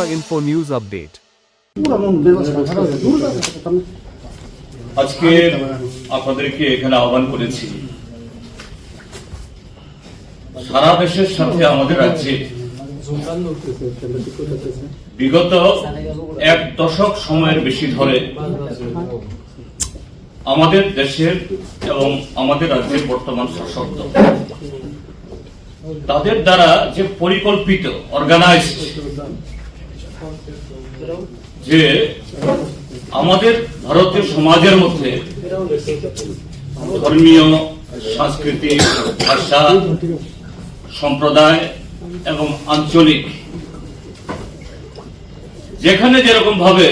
Tiripura Info News Update. আজকে আপনাদেরকে এখানে আহ্বান করেছি সারা দেশের সাথে আমাদের রাজ্যে বিগত এক দশক সময়ের বেশি ধরে আমাদের দেশের এবং আমাদের রাজ্যের বর্তমান শাসক তাদের দ্বারা যে পরিকল্পিত অর্গানাইজড যে আমাদের ভারতীয় সমাজের মধ্যে ধর্মীয়, সাংস্কৃতিক, ভাষা, সম্প্রদায় এবং আঞ্চলিক যেখানে যেরকম ভাবে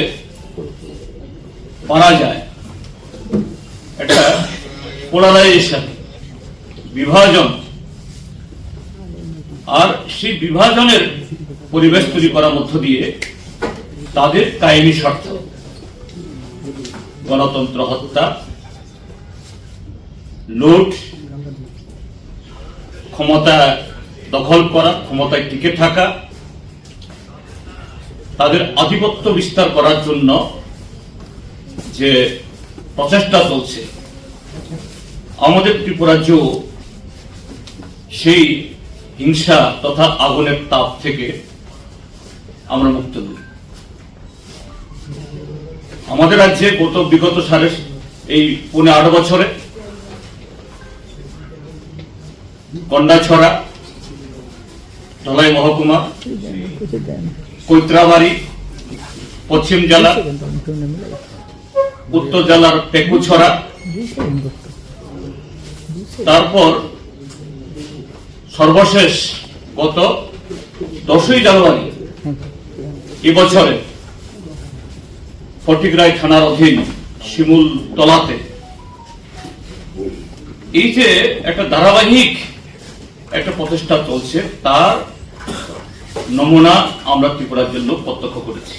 পারা যায়, একটা পোলারাইজেশন বিভাজন। আর সেই বিভাজনের পরিবেশ তৈরি করার মধ্য দিয়ে তাদের কাহিনী স্বার্থ গণতন্ত্র হত্যা, লুট, ক্ষমতা দখল করা, ক্ষমতায় টিকে থাকা, তাদের আধিপত্য বিস্তার করার জন্য যে প্রচেষ্টা চলছে, আমাদের ত্রিপুরাজ্য সেই হিংসা তথা আগুনের তাপ থেকে আমরা মুক্ত নই আমাদের রাজ্যে গত বিগত সালে এই পৌনে আট বছরে কন্ডাছড়া, ধলাই মহকুমা, কৈত্রাবাড়ি, পশ্চিম জেলা, উত্তর জেলার পেকুছড়া। তারপর সর্বশেষ গত দশই জানুয়ারি এবছরে ফটিকরাই থানার অধীন শিমুল তলাতে। এই যে একটা ধারাবাহিক একটা প্রচেষ্টা চলছে, তার নমুনা আমরা ত্রিপুরার জন্য প্রত্যক্ষ করেছি।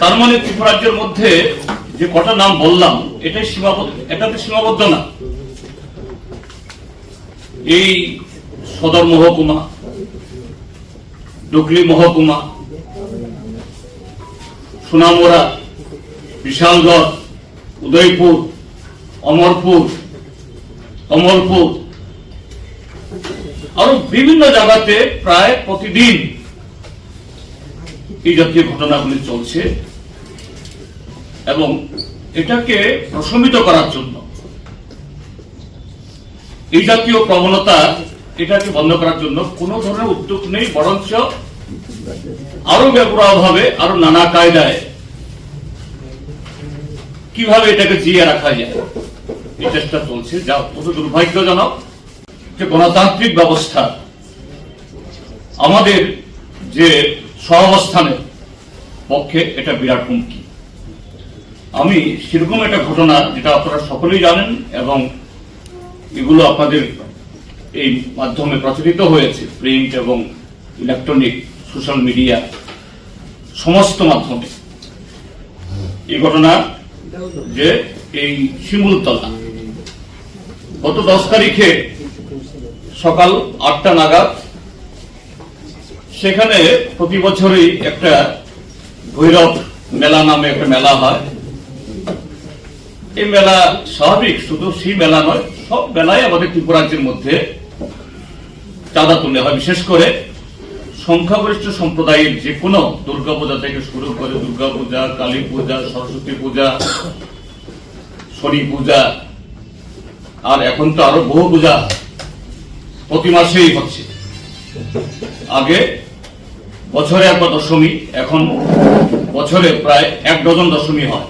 তার মানে ত্রিপুরাজ্যের মধ্যে যে কটা নাম বললাম, এটাই সীমাবদ্ধ এটাতে সীমাবদ্ধ না। এই সদর মহকুমা ডুগলি মহকুমা সোনামুড়া, বিশালগড়, উদয়পুর, অমরপুর, কমলপুর আরও বিভিন্ন জায়গাতে প্রায় প্রতিদিন এই জাতীয় ঘটনাগুলি চলছে এবং এটাকে প্রশমিত করার জন্য এই জাতীয় প্রবণতা এটাকে বন্ধ করার জন্য কোনো ধরনের উদ্যোগ নেই, বরঞ্চ আরও বেপরোয়া ভাবে, আরও নানা কায়দায় কীভাবে এটাকে জিয়ে রাখা যায়, এই চেষ্টা চলছে। যা অত্যন্ত দুর্ভাগ্যজনক যে গণতান্ত্রিক ব্যবস্থা আমাদের যে সহাবস্থানের পক্ষে এটা বিরাট হুমকি। আমি সেরকম একটা ঘটনা যেটা আপনারা সকলেই জানেন এবং এগুলো আপনাদের এই মাধ্যমে প্রচলিত হয়েছে, প্রিন্ট এবং ইলেকট্রনিক সোশ্যাল মিডিয়া সমস্ত মাধ্যমে। এই ঘটনা যে এই শিমুলতলা গত দশ তারিখে সকাল আটটা নাগাদ সেখানে প্রতি বছরই একটা ভৈরব মেলা নামে একটা মেলা হয়। এই মেলা স্বাভাবিক, শুধু সেই মেলা নয়, সব মেলায় আমাদের ত্রিপুরাজ্যের মধ্যে চাঁদা তুলে হয়। বিশেষ করে সংখ্যাগরিষ্ঠ সম্প্রদায়ের যে কোনো দুর্গাপূজা থেকে শুরু করে দুর্গাপূজা কালী পূজা, সরস্বতী পূজা, শনি পূজা, আর এখন তো আরও বহু পূজা প্রতি মাসেই হচ্ছে। আগে বছরে একবার দশমী, এখন বছরে প্রায় এক ডজন দশমী হয়।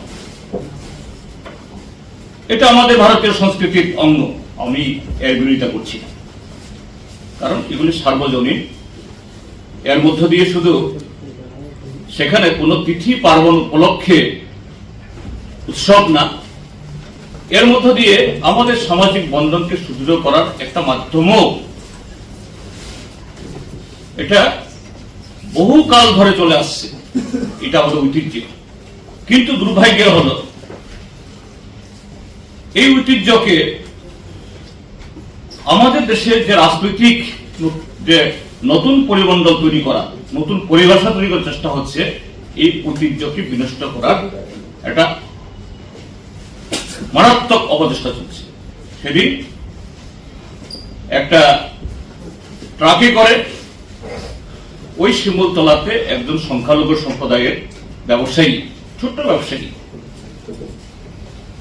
এটা আমাদের ভারতীয় সংস্কৃতির অঙ্গ। আমি এর বিরোধিতা করছি। কারণ এগুলি সার্বজনীন। এর মধ্য দিয়ে শুধু সেখানে কোনো তিথি পার্বণ উপলক্ষে উৎসব না, এর মধ্য দিয়ে আমাদের সামাজিক বন্ধনকে সুদৃঢ় করার একটা মাধ্যমও এটা বহু কাল ধরে চলে আসছে। এটা আমাদের ঐতিহ্য। কিন্তু দুর্ভাগ্য হল, এই ঐতিহ্যকে আমাদের দেশের যে রাজনৈতিক যে নতুন পরিমণ্ডল তৈরি করা, নতুন পরিভাষা তৈরি করার চেষ্টা হচ্ছে এই ঐতিহ্যকে বিনষ্ট করার একটা মারাত্মক অপচেষ্টা চলছে। সেদিন একটা ট্রাকে করে ওই শিমুলতলাতে একজন সংখ্যালঘু সম্প্রদায়ের ব্যবসায়ী, ছোট্ট ব্যবসায়ী,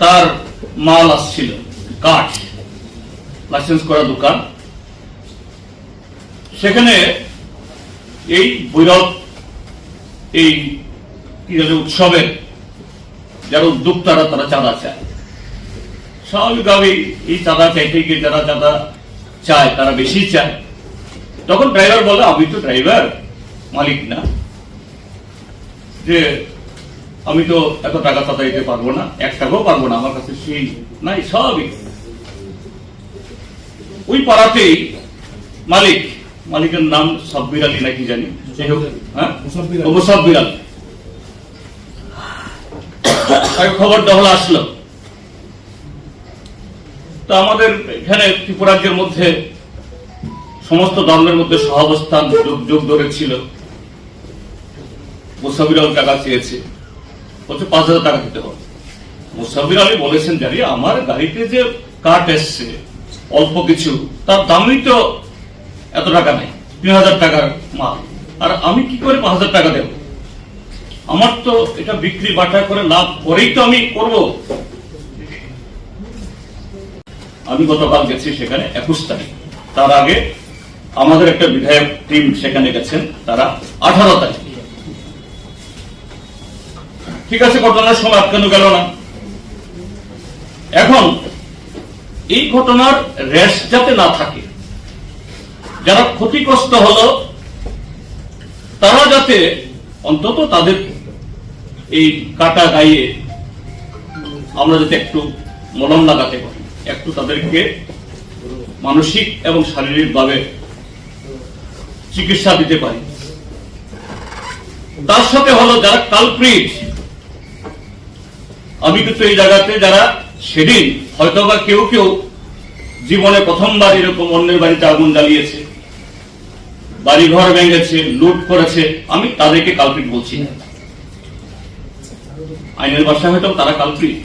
তার মাল আসছিল, কাঠ লাইসেন্স করা দোকান সেখানে এই বৈরব, এই উৎসবের যারা উদ্যোক্তারা তারা চাঁদা চায়। স্বাভাবিকভাবেই এই চাঁদা চাইতে গিয়ে যারা চাঁদা চায়, তারা বেশি চায়। তখন ড্রাইভার বলে, আমি তো ড্রাইভার, মালিক না। যে আমি তো এত টাকা চাঁদা দিতে পারব না, এক টাকাও পারব না, আমার কাছে সেই নাই, স্বাভাবিক। ওই পাড়াতেই মালিক মালিকের নাম সাব্বির আলী নাকি জানি? যাই হোক, হ্যাঁ? মুসাব্বির আলী। মুসাব্বির তাকে খবর দহল আসলো। তো আমাদের এখানে ত্রিপুরাজ্যের মধ্যে সমস্ত ধর্মের মধ্যে সহাবস্থান যোগ যোগ ধরেছিল। মুসাবির আলী টাকা চেয়েছে। বলছে পাঁচ হাজার টাকা দিতে হবে। মুসাবির আলী বলেছেন জানি আমার গাড়িতে যে কাঠ এসছে অল্প কিছু তার দামই তো এত টাকা নেই তিন হাজার টাকার মাল। আর আমি কি করে পাঁচ হাজার টাকা দেব? আমার তো এটা বিক্রি বাটা করে লাভ করেই তো আমি করব। আমি গতকাল গেছি সেখানে একুশ তারিখ। তার আগে আমাদের একটা বিধায়ক টিম সেখানে গেছেন, তারা আঠারো তারিখ। ঠিক আছে, ঘটনার সময় আটকানো গেল না। এখন এই ঘটনার রেশ যাতে না থাকে যারা ক্ষতিগ্রস্ত হলো, তারা যাতে অন্তত তাদের এই কাটা গায়ে আমরা যাতে একটু মলম লাগাতে পারি, একটু তাদেরকে মানসিক এবং শারীরিকভাবে চিকিৎসা দিতে পারি। তার সাথে হলো যারা কালপ্রিট আমি কিন্তু এই জায়গাতে যারা সেদিন হয়তোবা কেউ কেউ জীবনে প্রথমবার এরকম অন্যের বাড়িতে আগুন জ্বালিয়েছে। বাড়িঘর ভেঙেছে, লুট করেছে, আমি তাদেরকে কালপিট বলছি। না আইনের ভাষায় হয়তো তারা কালপিট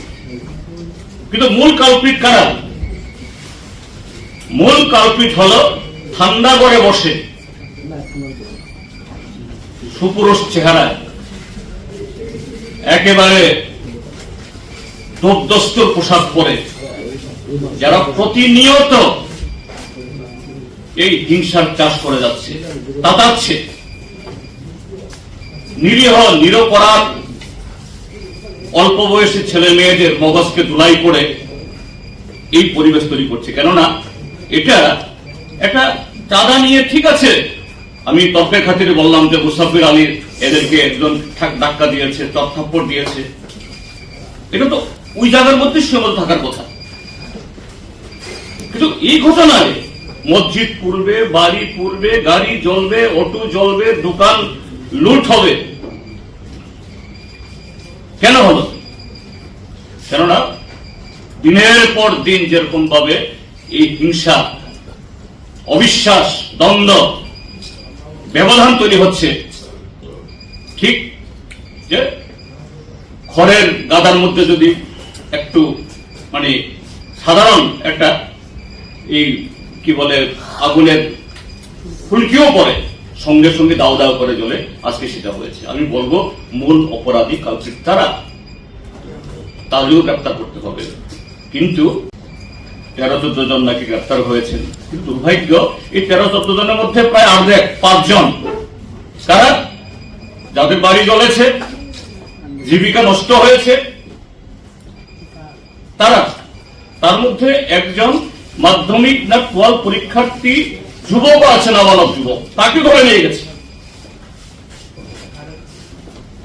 কিন্তু মূল কালপিট কারা? মূল কালপিট হলো ঠান্ডা করে বসে সুপুরুষ চেহারা। একেবারে দোপদস্তর পোশাক পরে, যারা প্রতিনিয়ত এই হিংসার চাষ করে যাচ্ছে, তাতাচ্ছে। নিরীহ, নিরপরাধ, অল্প বয়সী ছেলে মেয়েদের মগজকে ধুলাই করে এই পরিবেশ তৈরি করছে। কেননা এটা একটা চাঁদা নিয়ে ঠিক আছে, আমি তর্কের খাতিরে বললাম যে মুসাফির আলীর এদেরকে একজন ঠাক- ধাক্কা দিয়েছে তথ্যাপ্পর দিয়েছে। এটা তো ওই জায়গার মধ্যে সীমাবদ্ধ থাকার কথা। কিন্তু এই ঘটনায় মসজিদ পূর্বে, বাড়ি পূর্বে, গাড়ি জ্বলবে, অটো জ্বলবে, দোকান লুট হবে। কেন হলো? কেননা, দিনের পর দিন যেরকম ভাবে এই হিংসা, অবিশ্বাস, দ্বন্দ্ব, ব্যবধান তৈরি হচ্ছে, ঠিক যে খড়ের গাদার মধ্যে যদি একটু মানে সাধারণ একটা এই কি বলে, আগুনের ফুলকিও পড়ে। সঙ্গে সঙ্গে দাও দাও করে জ্বলে আজকে সেটা হয়েছে। আমি বলব, মূল অপরাধী কালপিট তারা তাদেরও গ্রেপ্তার করতে হবে। কিন্তু তেরো চোদ্দ জন নাকি গ্রেপ্তার হয়েছেন। কিন্তু দুর্ভাগ্য, এই তেরো চোদ্দ জনের মধ্যে প্রায় অর্ধেক, পাঁচজন। কারা? যাদের বাড়ি জ্বলেছে, জীবিকা নষ্ট হয়েছে, তারা। তার মধ্যে একজন মাধ্যমিক না টুয়েলভ পরীক্ষার্থী যুবক আছে নাবালক যুবক, তাকে ধরে নিয়ে গেছে।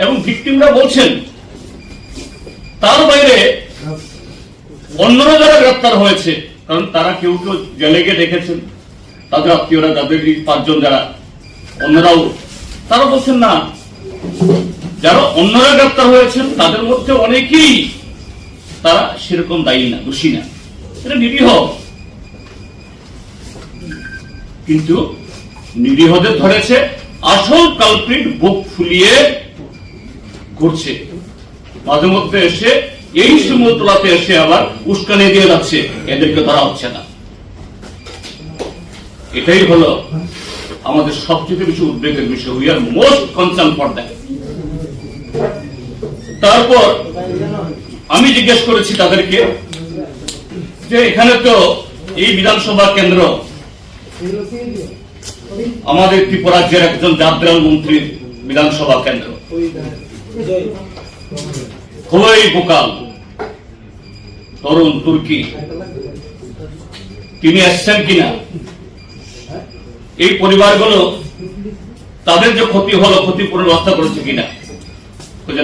এবং ভিকটিমরা বলছেন, তার বাইরে অন্যরা যারা গ্রেপ্তার হয়েছে, কারণ তারা কেউ কেউ জেলে গিয়ে দেখেছেন, তাদের আত্মীয়রা, তাদের পাঁচজন যারা, অন্যরাও, তারা বলছেন, না, যারা অন্যরা গ্রেপ্তার হয়েছেন, তাদের মধ্যে অনেকেই তারা সেরকম দায়ী না, দোষী না। এটা নিরীহ কিন্তু নিরীহদের ধরেছে, আসল কালপ্রিট বুক ফুলিয়ে ঘুরছে মাঝে মধ্যে এসে এই শিমুলতলাতে এসে আবার উস্কানি দিয়ে যাচ্ছে, এদেরকে ধরা হচ্ছে না। এটাই হলো আমাদের সবচেয়ে বেশি উদ্বেগের বিষয়। We are most concern for that তারপর আমি জিজ্ঞেস করেছি তাদেরকে যে এখানে তো এই বিধানসভা কেন্দ্র আমাদের ত্রিপুরা রাজ্যের একজন জাদ্রাল মন্ত্রীর বিধানসভা কেন্দ্র। খুবই বোকাল তরুণ তুর্কি। তিনি আসছেন কিনা? এই পরিবারগুলো তাদের যে ক্ষতি হলো, ক্ষতিপূরণ ব্যবস্থা করেছে কিনা?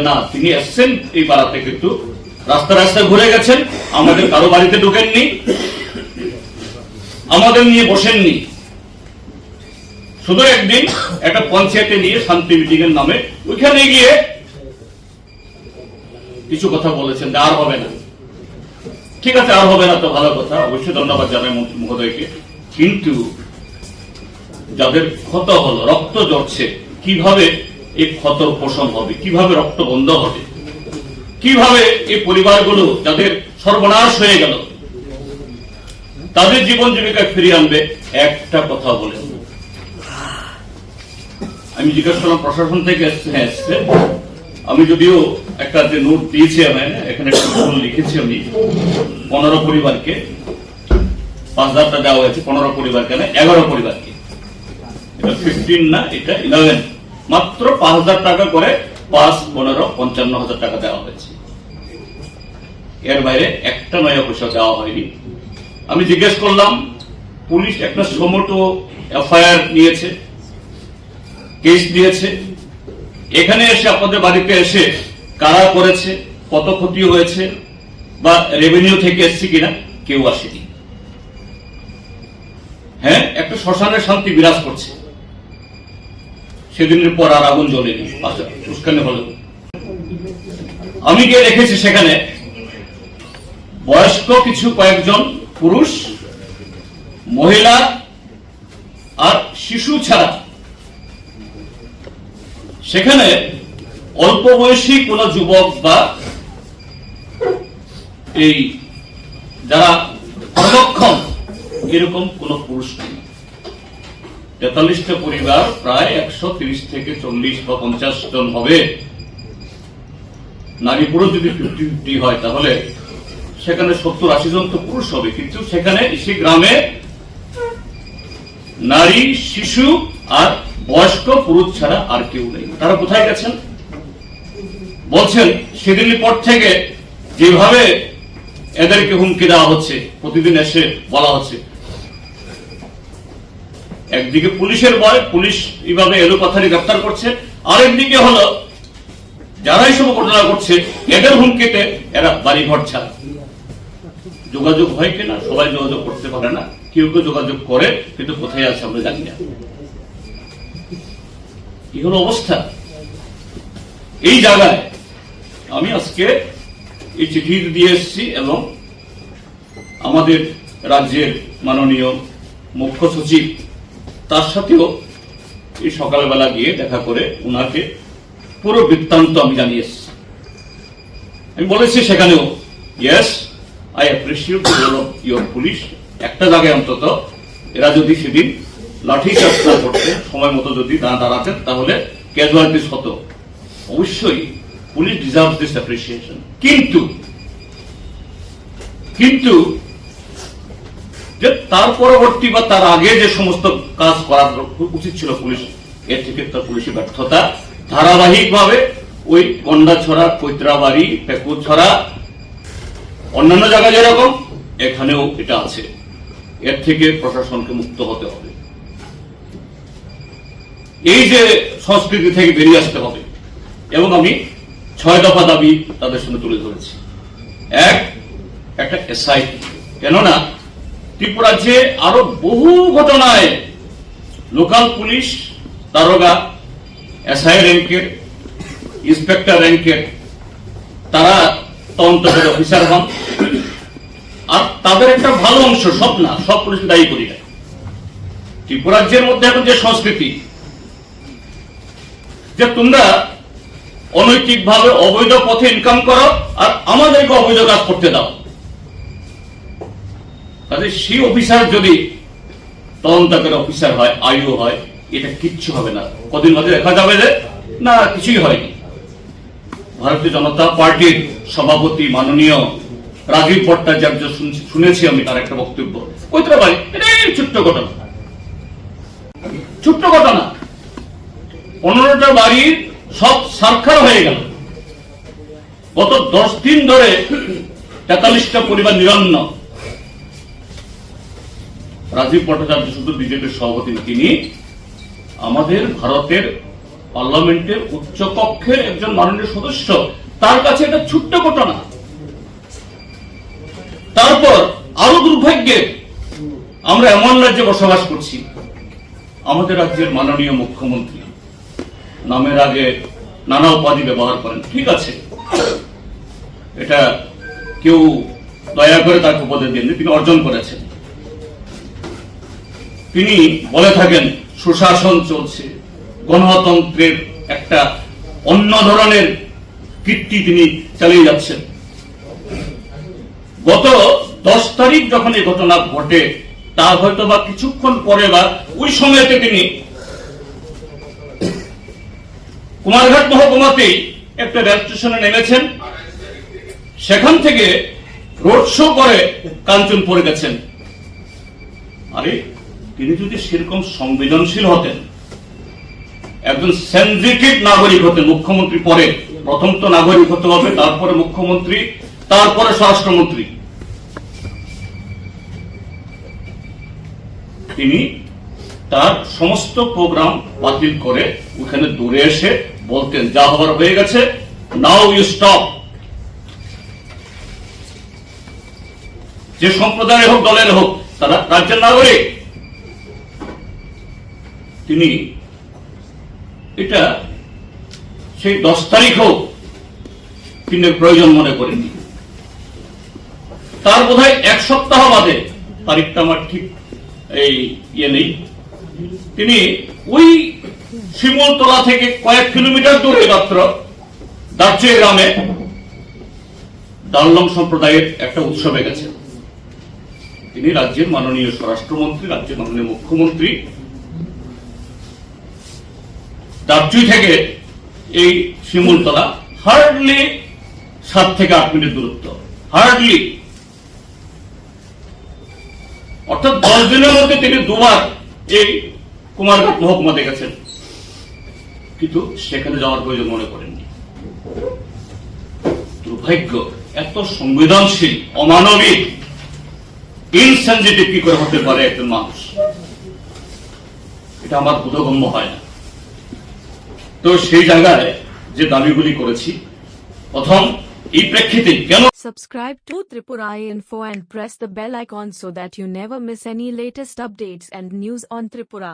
না, তিনি আসছেন এই পাড়াতে কিন্তু। রাস্তা রাস্তা ঘুরে গেছেন, আমাদের কারও বাড়িতে ঢুকেননি। আমাদের নিয়ে বসেননি। শুধু একদিন একটা পঞ্চায়েতে নিয়ে শান্তি মিটিং এর নামে ওইখানে গিয়ে কিছু কথা বলেছেন, আর হবে না। ঠিক আছে, আর হবে না তো, ভালো কথা। অবশ্যই ধন্যবাদ জানাই মন্ত্রী মহোদয়কে। কিন্তু যাদের ক্ষত হলো, রক্ত জড়ছে কীভাবে এই ক্ষত পোষণ হবে? কীভাবে রক্ত বন্ধ হবে? কীভাবে এই পরিবারগুলো যাদের সর্বনাশ হয়ে গেল তাদের জীবন জীবিকা ফিরিয়ে আনবে, একটা কথা বলে আমি জিজ্ঞাসা করলাম, প্রশাসন থেকে এসছে? হ্যাঁ আমি যদিও একটা যে নোট দিয়েছি আমি এখানে একটা ভুল লিখেছি আমি। পনেরো পরিবারকে, পাঁচ হাজারটা দেওয়া হয়েছে পনেরো পরিবারকে না, এগারো পরিবারকে। এটা ফিফটিন না, এটা ইলেভেন মাত্র পাঁচ হাজার টাকা করে পাঁচ পনেরো পঞ্চান্ন হাজার টাকা দেওয়া হয়েছে। এর বাইরে একটা নয়া পয়সা দেওয়া হয়নি। আমি জিজ্ঞেস করলাম, পুলিশ একটা সমটো এফআইআর নিয়েছে, কেস দিয়েছে এখানে এসে আপনাদের বাড়িতে এসে কারা করেছে, কত ক্ষতি হয়েছে, বা রেভিনিউ থেকে এসছে কিনা, কেউ আসেনি। হ্যাঁ একটা শ্মশানের শান্তি বিরাজ করছে। সেদিনের পর আর আগুন জ্বলেনি আচ্ছা উস্কানি হলো। আমি গিয়ে রেখেছি সেখানে বয়স্ক কিছু কয়েকজন পুরুষ, মহিলা আর শিশু ছাড়া। সেখানে অল্প বয়সী কোন যুবক বা এই যারা কর্মক্ষম এরকম কোন পুরুষ নেই। তেতাল্লিশটা পরিবার, প্রায় একশো তিরিশ থেকে চল্লিশ বা পঞ্চাশ জন হবে। নারী পুরুষ যদি ফিফটি ফিফটি হয়, তাহলে সেখানে সত্তর আশি জন তো পুরুষ হবে, কিন্তু সেখানে সে গ্রামে নারী, শিশু আর বয়স্ক, পুরুষ ছাড়া আর কেউ নেই। তারা কোথায় গেছেন? বলছেন সেদিনের পর থেকে যেভাবে এদেরকে হুমকি দেওয়া হচ্ছে, প্রতিদিন এসে বলা হচ্ছে। একদিকে পুলিশের ভয়, পুলিশ এইভাবে এলো কথারই গ্রেপ্তার করছে। আরেকদিকে হলো যারা এইসব ঘটনা করছে এদের হুমকিতে এরা বাড়ি ঘর ছাড়া। যোগাযোগ হয় কিনা, সবাই যোগাযোগ করতে পারে না। কেউ কেউ যোগাযোগ করে, কিন্তু কোথায় আছে আমরা জানি না। কি হলো অবস্থা? এই জায়গায় আমি আজকে এই চিঠি দিয়ে এসেছি এবং আমাদের রাজ্যের মাননীয় মুখ্য সচিব, তার সাথেও এই সকালবেলা গিয়ে দেখা করে উনাকে পুরো বৃত্তান্ত আমি জানিয়ে এসেছি। আমি বলেছি সেখানেও yes I appreciate your police একটা জায়গায় অন্তত এরা যদি সেদিন লাঠি চার্জ না করতে সময় মতো যদি না দাঁড়াতেন, তাহলে ক্যাজুয়ালিটিস হতো। অবশ্যই পুলিশ ডিজার্ভ দিস অ্যাপ্রিসিয়েশন কিন্তু কিন্তু যে তার পরবর্তী বা তার আগে যে সমস্ত কাজ করার উচিত ছিল পুলিশ এর থেকে তার পুলিশের ব্যর্থতা। ধারাবাহিকভাবে ওই গন্ডাছড়া, কৈত্রাবাড়ি পেকুছড়া অন্যান্য জায়গায় যেরকম, এখানেও এটা আছে। এর থেকে প্রশাসনকে মুক্ত হতে হবে। এই যে সংস্কৃতি থেকে বেরিয়ে আসতে হবে, এবং আমি ছয় দফা দাবি তাদের সামনে তুলে ধরেছি। এক, একটা এসআই কেননা, ত্রিপুরা যে আরও বহু ঘটনায় লোকাল পুলিশ, দারোগা এসআই র্যাঙ্কের ইন্সপেক্টর র্যাঙ্কের তারা তদন্ত করে অফিসার হন। আর তাদের একটা ভালো অংশ সব না সব পুলিশ দায়ী করি না। ত্রিপুরাজ্যের মধ্যে এখন যে সংস্কৃতি, যে তোমরা অনৈতিকভাবে অবৈধ পথে ইনকাম করো আর আমাদেরকে অবৈধ কাজ করতে দাও। কাজে সেই অফিসার যদি তদন্তকারী অফিসার হয় আয়ু হয়, এটা কিচ্ছু হবে না। কদিন বাদে দেখা যাবে যে, না, কিছুই হয়নি। ভারতীয় জনতা পার্টির সভাপতি মাননীয় রাজীব ভট্টাচার্য শুনেছি আমি তার একটা বক্তব্য। কইতে পারি এটা এই ছোট্ট ঘটনা। ছোট্ট ঘটনা। পনেরোটা বাড়ির সব সাক্ষার হয়ে গেল। গত দশ দিন ধরে তেতাল্লিশটা পরিবার নিরন্ন। রাজীব ভট্টাচার্য শুধু বিজেপির সভাপতি তিনি আমাদের ভারতের পার্লামেন্টের উচ্চ কক্ষের একজন মাননীয় সদস্য, তার কাছে এটা ছোট্ট ঘটনা। তারপর আরও দুর্ভাগ্যের আমরা এমন রাজ্যে বসবাস করছি, আমাদের রাজ্যের মাননীয় মুখ্যমন্ত্রী। নামের আগে নানা উপাধি ব্যবহার করেন, ঠিক আছে। এটা কেউ দয়া করে তাকে উপদেশ দেননি, তিনি অর্জন করেছেন। তিনি বলে থাকেন, সুশাসন চলছে। গণতন্ত্রের একটা অন্য ধরনের কীর্তি তিনি চালিয়ে যাচ্ছেন। গত দশ তারিখ যখন এই ঘটনা ঘটে, তা হয়তো বা কিছুক্ষণ পরে বা ওই সময়তে তিনি কুমারঘাট মহকুমাতেই একটা রেল স্টেশনে নেমেছেন। সেখান থেকে রোড শো করে কাঞ্চনপুরে গেছেন। আরে, তিনি যদি সেরকম সংবেদনশীল হতেন একজন সেন্সিটিভ নাগরিক হতেন মুখ্যমন্ত্রী পরে, প্রথম তো নাগরিক হতে হবে, তারপরে মুখ্যমন্ত্রী, তারপরে স্বরাষ্ট্রমন্ত্রী। তিনি তার সমস্ত প্রোগ্রাম বাতিল করে ওখানে দূরে এসে বলতেন, যা হবার হয়ে গেছে, নাও ইউ স্টপ। যে সম্প্রদায়ের হোক, দলের হোক, তারা রাজ্যের নাগরিক। তিনি এটা সেই দশ তারিখ হোক তিনি প্রয়োজন মনে করেননি তার বোধ এক সপ্তাহ বাদে তারিখটা আমার ঠিক এই ইয়ে নেই। তিনি ওই শিমলতলা থেকে কয়েক কিলোমিটার দূরে মাত্র দার্চে গ্রামে দার্লং সম্প্রদায়ের একটা উৎসবে গেছেন। তিনি রাজ্যের মাননীয় স্বরাষ্ট্রমন্ত্রী, রাজ্যের মাননীয় মুখ্যমন্ত্রী দার্চুই থেকে এই শিমুলতলা হার্ডলি সাত থেকে আট মিনিট দূরত্ব হার্ডলি অর্থাৎ দশ দিনের মধ্যে তিনি দুবার এই কুমারঘাট মহকুমা দেখেছেন। কিন্তু সেখানে যাওয়ার প্রয়োজন মনে করেননি। দুর্ভাগ্য, এত সংবেদনশীল, অমানবিক ইনসেন্সিটিভ কি করে হতে পারে একজন মানুষ? এটা আমার বোধগম্য হয় না। তো সেই জায়গায় যে দাবিগুলি করেছি প্রথম এই প্রেক্ষিতে কেন Subscribe to Tripura Info and press the bell icon so that you never miss any latest updates and news on Tripura.